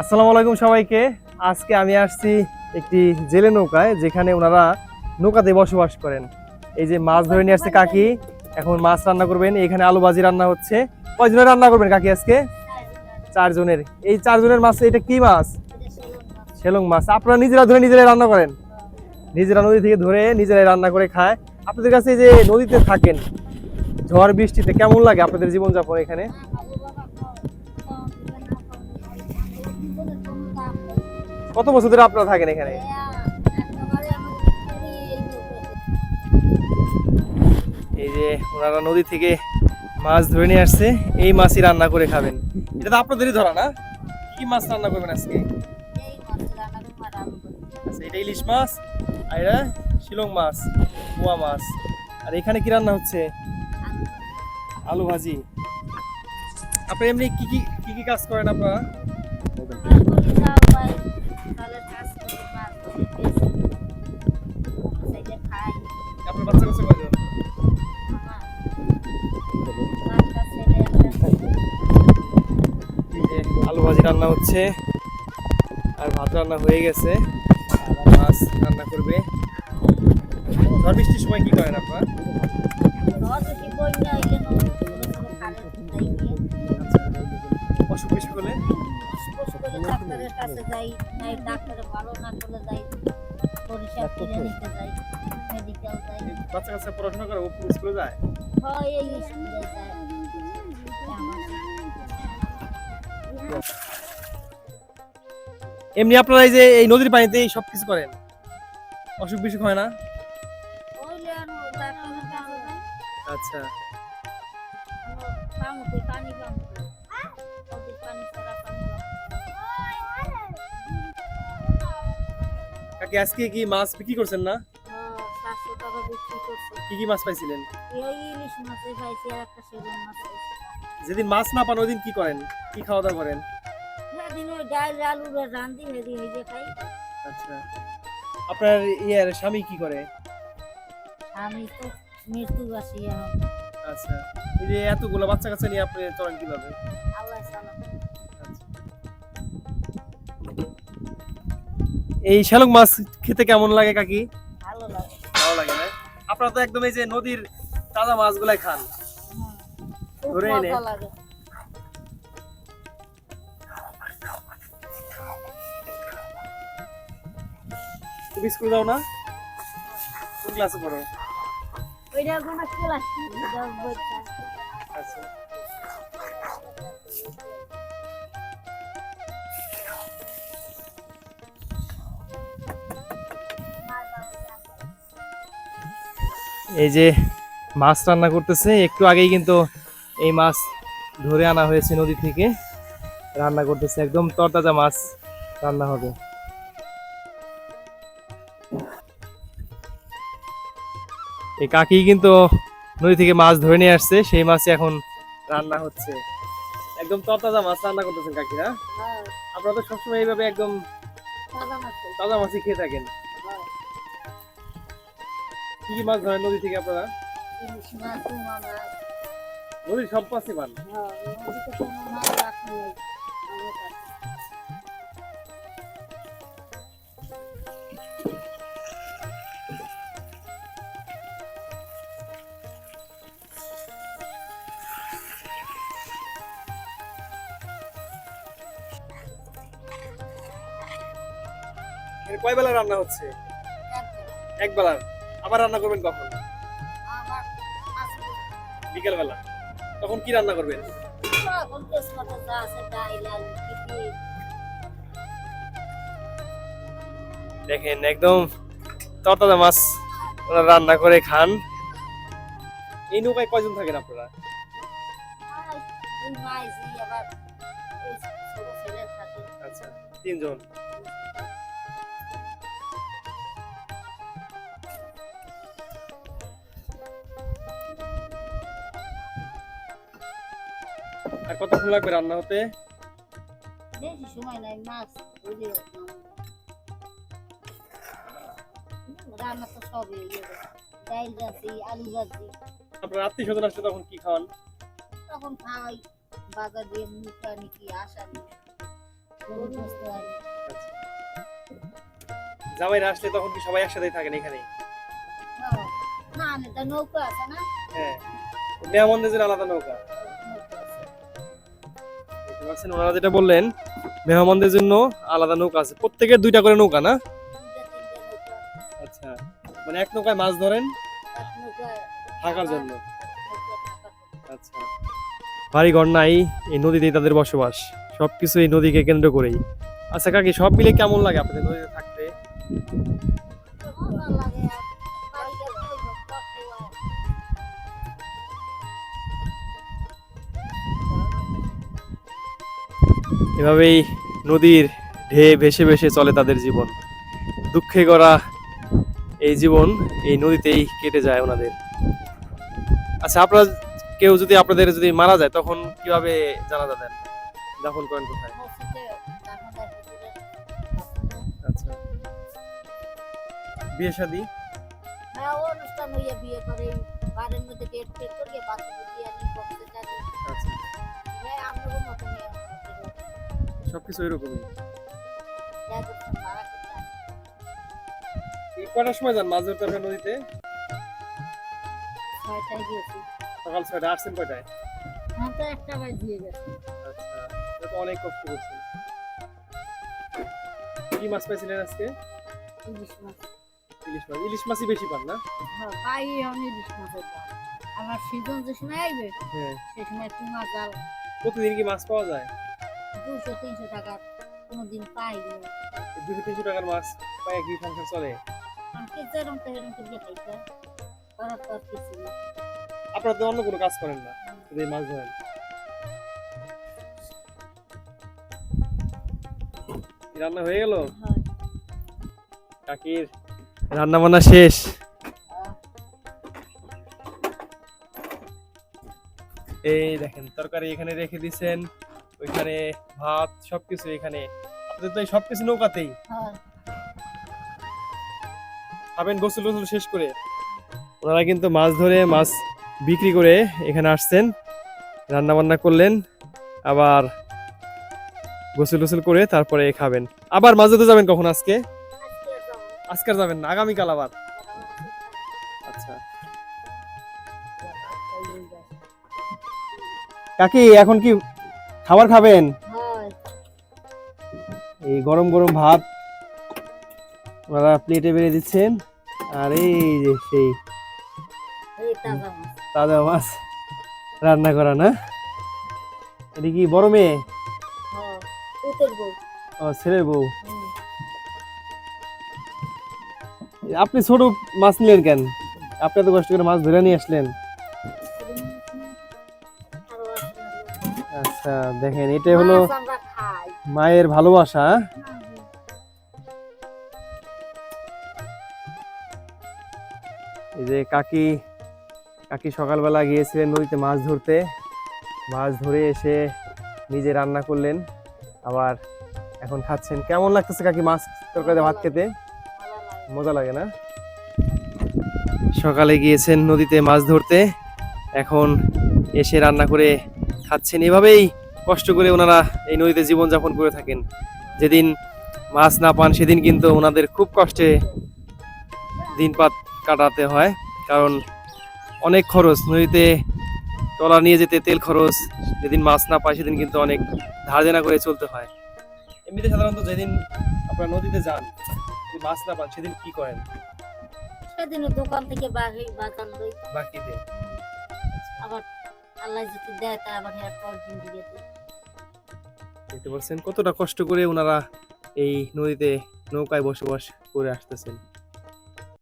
আসসালামু আলাইকুম সবাইকে। আজকে আমি আসছি একটি জেলে নৌকায়, যেখানে ওনারা নৌকাতে বসবাস করেন। এই যে মাছ ধরে নিয়ে আসছে কাকি, এখন মাছ রান্না করবেন। এখানে আলু ভাজি রান্না হচ্ছে। কয়জনের রান্না করবেন কাকি আজকে? চারজনের। এই চারজনের মাছ, এটা কি মাছ? সেলং মাছ। আপনারা নিজেরা ধরে নিজেরাই রান্না করেন? নিজেরা নদী থেকে ধরে নিজেরাই রান্না করে খায়। আপনাদের কাছে যে নদীতে থাকেন, ঝড় বৃষ্টিতে কেমন লাগে আপনাদের জীবনযাপন এখানে? কত বছর ধরে আপনারা থাকেন এখানে? এই যে ওনারা নদী থেকে মাছ ধরে নিয়ে আসছে, এই মাছই রান্না করে খাবেন। এটা তো আপনাদেরই ধরা না? কি মাছ রান্না করবেন আজকে? আচ্ছা এটা ইলিশ মাছ, আর এটা শিলং মাছ পোয়া মাছ। আর এখানে কি রান্না হচ্ছে? আলু ভাজি। আপনি এমনি কি কি কি কি কাজ করেন আপনার? ভাজি রান্না হচ্ছে। আর ভাত রান্না হয়ে গেছে। মাছ রান্না করবে। ঝড় বৃষ্টির সময় কি করেন আপনারা অসুখ বিসুখ হলে নাই ভালো না করলে যাই পড়াশোনা করে ও স্কুলে যায়? হয় স্কুলে যায়। আমার এমনি আপনারা এই যে এই নদীর পানিতে সব কিছু করেন। অসুখ বিসুখ হয় না? আচ্ছা। কাকি আজকে কি মাছ বিক্রি করছেন না? টাকা কি কি মাছ পাইছিলেন? এই ইলিশ মাছে পাইছি আর একটা সেগুন মাছ পাইছি। যেদিন মাছ না পান ওই দিন কি করেন? কি খাওয়া দাওয়া করেন? সেদিন ওই ডাল আলু রান্ধি ভেদি ভেজে খাই। আচ্ছা। আপনার ইয়ের স্বামী কি করে? আমি তো মৃত্যুবাসী এখন। আচ্ছা। এই যে এতগুলো বাচ্চা কাচ্চা নিয়ে আপনি চলেন কীভাবে? আল্লাহ সালাম আচ্ছা। এই শ্যালক মাছ খেতে কেমন লাগে কাকি? ভালো লাগে। ভালো লাগে না? আপনারা তো একদম এই যে নদীর তাজা মাছগুলাই খান। ধরে তুমি স্কুলে যাও না? কোন ক্লাসে পড়ো? ওইটা কোনো ক্লাস আচ্ছা। এই যে মাছ রান্না করতেছে একটু আগেই কিন্তু এই মাছ ধরে আনা হয়েছে নদী থেকে। রান্না করতেছে একদম তরতাজা মাছ রান্না হবে। এই কাকি কিন্তু নদী থেকে মাছ ধরে নিয়ে আসছে সেই মাছই এখন রান্না হচ্ছে। একদম তরতাজা মাছ রান্না করতেছেন কাকিরা? হ্যাঁ। আপনারা তো সবসময় এইভাবে একদম মাছ। তাজা মাছই খেয়ে থাকেন। কি কি মাছ ধরেন নদী থেকে আপনারা? নদীর সব পান কয় বেলা রান্না হচ্ছে। এক বেলার আবার রান্না করবেন কখন? বিকেল বেলা তখন কি রান্না করবেন? দেখেন একদম তরতাজা মাছ রান্না করে খান। এই নৌকায় কয়জন থাকেন আপনারা? আচ্ছা তিনজন। আর কতক্ষণ লাগবে রান্না হতে? বেশি সময় নাই মাছ বুঝে রান্না তো সবই আলু রাখি আপনার আত্মীয় স্বজন আসলে তখন কি খাওয়ান? তখন খাই বাজার দিয়ে মুখা নাকি আসা আচ্ছা। জামাইরা আসলে তখন কি সবাই একসাথে থাকেন এখানে। না নৌকা আছে না? হ্যাঁ। মেহমানদের আলাদা নৌকা। দেখতে ওনারা যেটা বললেন, মেহমানদের জন্য আলাদা নৌকা আছে। প্রত্যেকের দুইটা করে নৌকা না? আচ্ছা মানে এক নৌকায় মাছ ধরেন থাকার জন্য। আচ্ছা বাড়ি নাই, এই নদীতেই তাদের বসবাস। সবকিছু এই নদীকে কেন্দ্র করেই। আচ্ছা কাকি, সব মিলে কেমন লাগে আপনাদের নদীতে থাকতে? এভাবেই নদীর ঢেউ ভেসে ভেসে চলে তাদের জীবন। দুঃখে গড়া এই জীবন এই নদীতেই কেটে যায় ওনাদের। আচ্ছা আপনারা কেউ যদি আপনাদের যদি মারা যায়, তখন কীভাবে জানা দেন? দাফন করেন কোথায়। আচ্ছা। বিয়ে শাদী? হ্যাঁ অনুষ্ঠান হইয়া বিয়ে করে বাড়ির সবকিছু এরকমই। কটার সময় যান? মাছ ধরতে আপনার নদীতে? সকাল ছয়টা আসছেন কয়টায়? একটা দিয়ে গেছে। আচ্ছা অনেক কষ্ট করছেন। কি মাছ পাইছিলেন আজকে? ইলিশ মাছ। ইলিশ মাছ। ইলিশ মাছই বেশি পান না? হ্যাঁ পাই আমি ইলিশ মাছের দাম। আমার সিজন যে সময় আসবে হ্যাঁ। সেই সময় জাল প্রতিদিন কি মাছ পাওয়া যায়? দুশো তিনশো টাকা কোনোদিন এই দুশো তিনশো টাকার মাছ পায়ে কি সংসার চলে? আমাকে যেরকম তো করে খাইতে করার তো আর কিছু নেই আপনারা তো অন্য কোনো কাজ করেন না শুধু মাছ ধরেন। রান্না হয়ে গেল? কাকির রান্না বান্না শেষ এই দেখেন তরকারি এখানে রেখে দিছেন। ওইখানে ভাত সবকিছু এখানে। আপনাদের তো সবকিছু নৌকাতেই। খাবেন গোসল গোসল শেষ করে। ওনারা কিন্তু মাছ ধরে মাছ বিক্রি করে এখানে আসছেন। রান্না বান্না করলেন আবার গোসল গোসল করে তারপরে খাবেন। আবার মাছ ধরতে যাবেন কখন আজকে? আজকে যাবেন না আগামীকাল আবার। আচ্ছা। কাকি এখন কি খাবার খাবেন? এই গরম গরম ভাত ওনারা প্লেটে বেড়ে দিচ্ছেন। আর এই যে সেই তাজা মাছ। রান্না করা না? এটা কি বড় মেয়ে? হ্যাঁ ও ছেলের বউ। আপনি ছোট মাছ নিলেন কেন? আপনি এত কষ্ট করে মাছ ধরে নিয়ে আসলেন। আচ্ছা দেখেন এটা হলো মায়ের ভালোবাসা হ্যাঁ? এই যে কাকি কাকি সকালবেলা গিয়েছিলেন নদীতে মাছ ধরতে। মাছ ধরে এসে নিজে রান্না করলেন আবার এখন খাচ্ছেন। কেমন লাগতেছে কাকি মাছ তরকারিতে ভাত খেতে? মজা লাগে না? সকালে গিয়েছেন নদীতে মাছ ধরতে এখন এসে রান্না করে খাচ্ছেন। এভাবেই কষ্ট করে ওনারা এই নদীতে জীবনযাপন করে থাকেন। যেদিন মাছ না পান সেদিন কিন্তু ওনাদের খুব কষ্টে দিনপাত কাটাতে হয়। কারণ অনেক খরচ নদীতে ট্রলার নিয়ে যেতে তেল খরচ যেদিন মাছ না পায় সেদিন কিন্তু অনেক ধার দেনা করে চলতে হয়। এমনিতে সাধারণত যেদিন আপনারা নদীতে যান মাছ না পান সেদিন কি করেন? সেদিনও দোকান থেকে বাকিতে আবার দেখতে পাচ্ছেন কতটা কষ্ট করে ওনারা এই নদীতে নৌকায় বসবাস করে আসতেছেন।